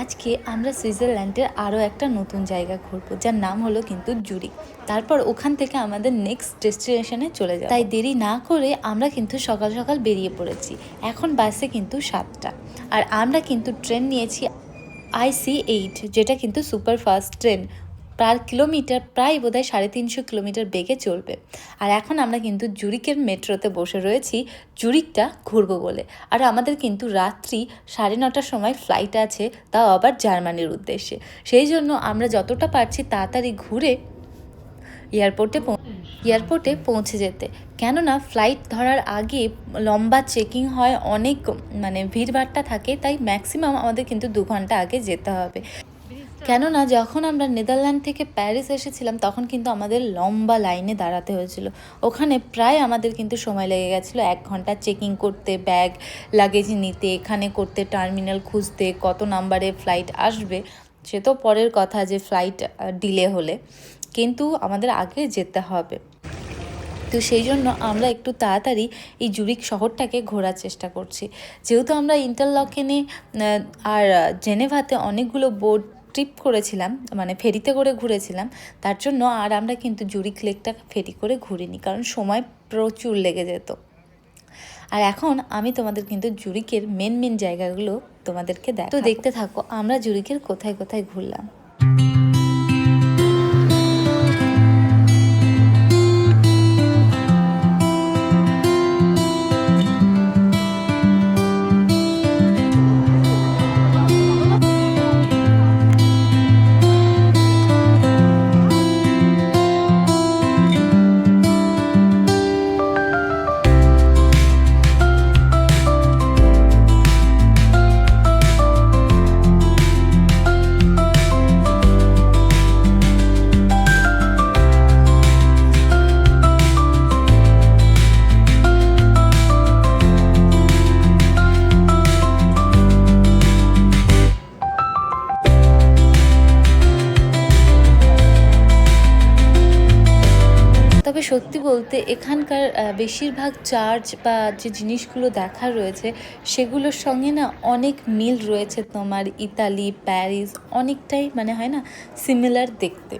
আজকে আমরা সুইজারল্যান্ডের আরও একটা নতুন জায়গা ঘুরবো, যার নাম হলো কিন্তু জুরি তারপর ওখান থেকে আমাদের নেক্সট ডেস্টিনেশনে চলে যায় তাই দেরি না করে আমরা কিন্তু সকাল সকাল বেরিয়ে পড়েছি। এখন বাসে কিন্তু সাতটা। আর আমরা কিন্তু ট্রেন নিয়েছি আইসি এইট যেটা কিন্তু super fast train per kilometre, প্রায় বোধহয় সাড়ে তিনশো কিলোমিটার বেগে চলবে। আর এখন আমরা কিন্তু জুরিকের মেট্রোতে বসে রয়েছি। জুরিকটা ঘুরবো বলে। আর আমাদের কিন্তু রাত্রি সাড়ে নটার সময় ফ্লাইট আছে, তাও আবার জার্মানির উদ্দেশ্যে। সেই জন্য আমরা যতটা পারছি তাড়াতাড়ি ঘুরে এয়ারপোর্টে এয়ারপোর্টে পৌঁছে যেতে। কেননা ফ্লাইট ধরার আগে লম্বা চেকিং হয়, অনেক মানে ভিড়ভাট্টা থাকে, তাই ম্যাক্সিমাম আমাদের কিন্তু দু ঘণ্টা আগে যেতে হবে। কেননা যখন আমরা নেদারল্যান্ড থেকে প্যারিস এসেছিলাম, তখন কিন্তু আমাদের লম্বা লাইনে দাঁড়াতে হয়েছিল। ওখানে প্রায় আমাদের কিন্তু সময় লেগে গেছিল। এক ঘণ্টা চেকিং করতে, ব্যাগ, লাগেজ নিতে, এখানে করতে, টার্মিনাল খুঁজতে, কত নাম্বারে ফ্লাইট আসবে, সে তো পরের কথা যে ফ্লাইট ডিলে হলে। কিন্তু আমাদের আগে যেতে হবে। তো সেই জন্য আমরা একটু তাড়াতাড়ি এই জুরিক শহরটাকে ঘোরার চেষ্টা করছি। যেহেতু আমরা ইন্টারলকেনে আর জেনেভাতে অনেকগুলো বোট ট্রিপ করেছিলাম মানে ফেরিতে করে ঘুরেছিলাম, তার জন্য আর আমরা কিন্তু জুরিক লেকটা ফেরি করে ঘুরিনি, কারণ সময় প্রচুর লেগে যেত। আর এখন আমি তোমাদের কিন্তু জুরিকের মেন মেন জায়গাগুলো তোমাদেরকে দেখ তো দেখতে থাকো, আমরা জুরিকের কোথায় কোথায় ঘুরলাম। সত্যি বলতে এখানকার বেশিরভাগ চার্চ বা যে জিনিসগুলো দেখা রয়েছে, সেগুলোর সঙ্গে না অনেক মিল রয়েছে তোমার ইতালি, প্যারিস, অনেকটাই মানে হয় না সিমিলার দেখতে।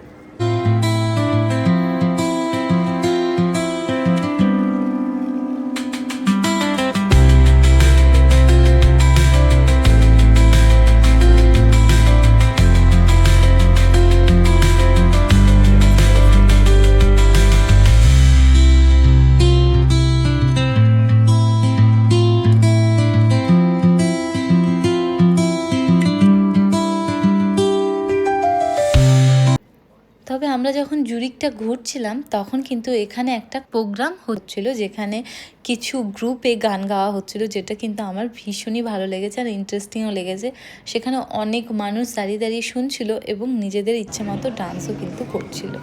জুরিকটা ঘুরছিলাম, তখন কিন্তু এখানে একটা প্রোগ্রাম হচ্ছিল যেখানে কিছু গ্রুপে গান গাওয়া হচ্ছিল, যেটা কিন্তু আমার ভীষণই ভালো লেগেছে আর ইন্টারেস্টিংও লেগেছে। সেখানে অনেক মানুষ দাঁড়িয়ে দাঁড়িয়ে শুনছিল এবং নিজেদের ইচ্ছে মতো ডান্সও কিন্তু করছিল।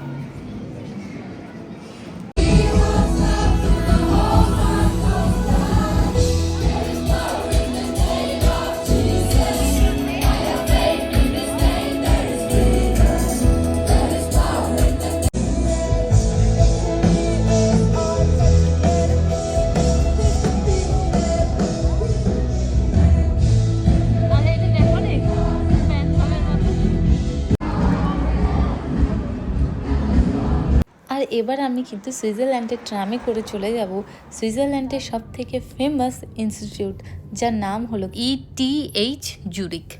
এবার আমি কিন্তু সুইজারল্যান্ডের ট্রামে করে চলে যাব। সুইজারল্যান্ডের সব থেকে ফেমাস ইনস্টিটিউট যার নাম হলো E ইটিএইচ জুরিক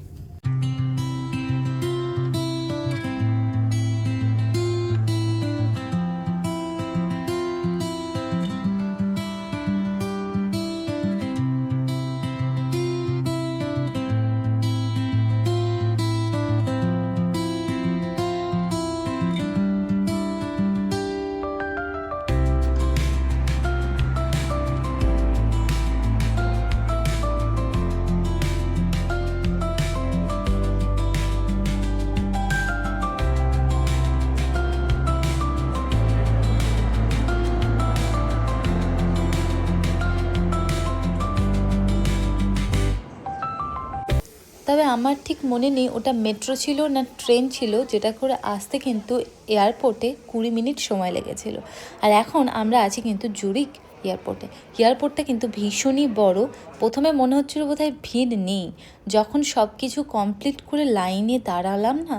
তবে আমার ঠিক মনে নেই ওটা মেট্রো ছিল না ট্রেন ছিল, যেটা করে আসতে কিন্তু এয়ারপোর্টে কুড়ি মিনিট সময় লেগেছিল। আর এখন আমরা আছি কিন্তু জুরিক এয়ারপোর্টে এয়ারপোর্টটা কিন্তু ভীষণই বড়। প্রথমে মনে হচ্ছিল বোধহয় ভিড় নেই। যখন সব কিছু কমপ্লিট করে লাইনে দাঁড়ালাম না,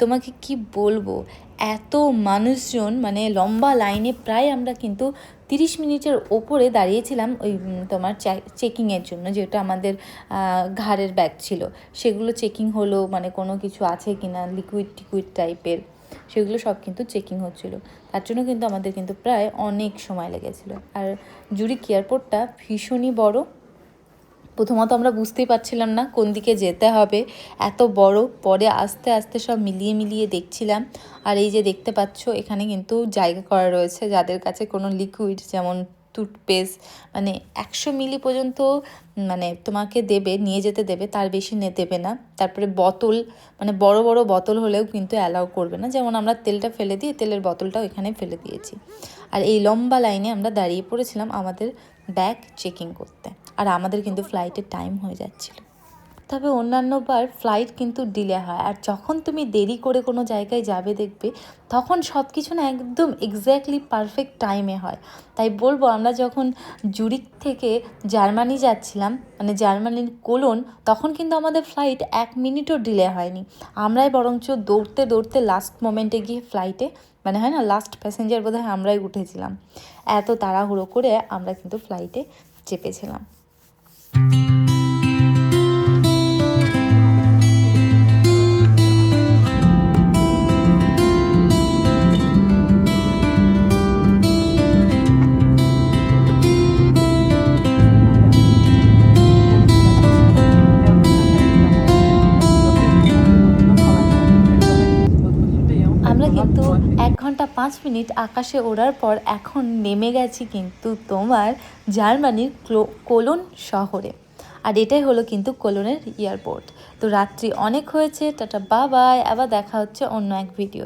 তোমাকে কি বলব? এত মানুষজন মানে লম্বা লাইনে প্রায় আমরা কিন্তু তিরিশ মিনিটের ওপরে দাঁড়িয়েছিলাম ওই তোমার চেকিংয়ের জন্য, যেটা আমাদের ঘাড়ের ব্যাগ ছিল। সেগুলো চেকিং হলো মানে কোনো কিছু আছে কি না লিকুইড টিকুইড টাইপের সেগুলো সব কিন্তু চেকিং হচ্ছিল। তার জন্য কিন্তু আমাদের কিন্তু প্রায় অনেক সময় লেগেছিলো। আর জুরিক এয়ারপোর্টটা ভীষণই বড় প্রথমত আমরা বুঝতেই পারছিলাম না কোন দিকে যেতে হবে। এত বড়, পরে আস্তে আস্তে সব মিলিয়ে মিলিয়ে দেখছিলাম। আর এই যে দেখতে পাচ্ছ, এখানে কিন্তু জায়গা করা রয়েছে যাদের কাছে কোনো লিকুইড যেমন টুথপেস্ট মানে একশো মিলি পর্যন্ত মানে তোমাকে দেবে, নিয়ে যেতে দেবে, তার বেশি দেবে না। তারপরে বোতল মানে বড় বড় বোতল হলেও কিন্তু অ্যালাউ করবে না। যেমন আমরা তেলটা ফেলে দিয়ে, তেলের বোতলটাও এখানে ফেলে দিয়েছি। আর এই লম্বা লাইনে আমরা দাঁড়িয়ে পড়েছিলাম আমাদের ব্যাগ চেকিং করতে। আর আমাদের কিন্তু ফ্লাইটের টাইম হয়ে যাচ্ছিল। তবে অন্যান্য বার ফ্লাইট কিন্তু ডিলে হয়। আর যখন তুমি দেরি করে কোনো জায়গায় যাবে দেখবে, তখন সব কিছু না একদম এক্স্যাক্টলি পারফেক্ট টাইমে হয়। তাই বলব, আমরা যখন জুরিক থেকে জার্মানি যাচ্ছিলাম মানে জার্মানির কোলন তখন কিন্তু আমাদের ফ্লাইট এক মিনিটও ডিলে হয়নি। আমরাই বরঞ্চ দৌড়তে দৌড়তে লাস্ট মোমেন্টে গিয়ে ফ্লাইটে মানে হয় না লাস্ট প্যাসেঞ্জার বোধহয় আমরাই উঠেছিলাম। এত তাড়াহুড়ো করে আমরা কিন্তু ফ্লাইটে চেপেছিলাম। আমরা পাঁচ মিনিট আকাশে ওড়ার পর এখন নেমে গেছি কিন্তু তোমার জার্মানির ক্লো- কোলন শহরে। আর এটাই হলো কিন্তু কোলনের এয়ারপোর্ট। তো রাত্রি অনেক হয়েছে, টাটা বাবাই আবার দেখা হচ্ছে অন্য এক ভিডিও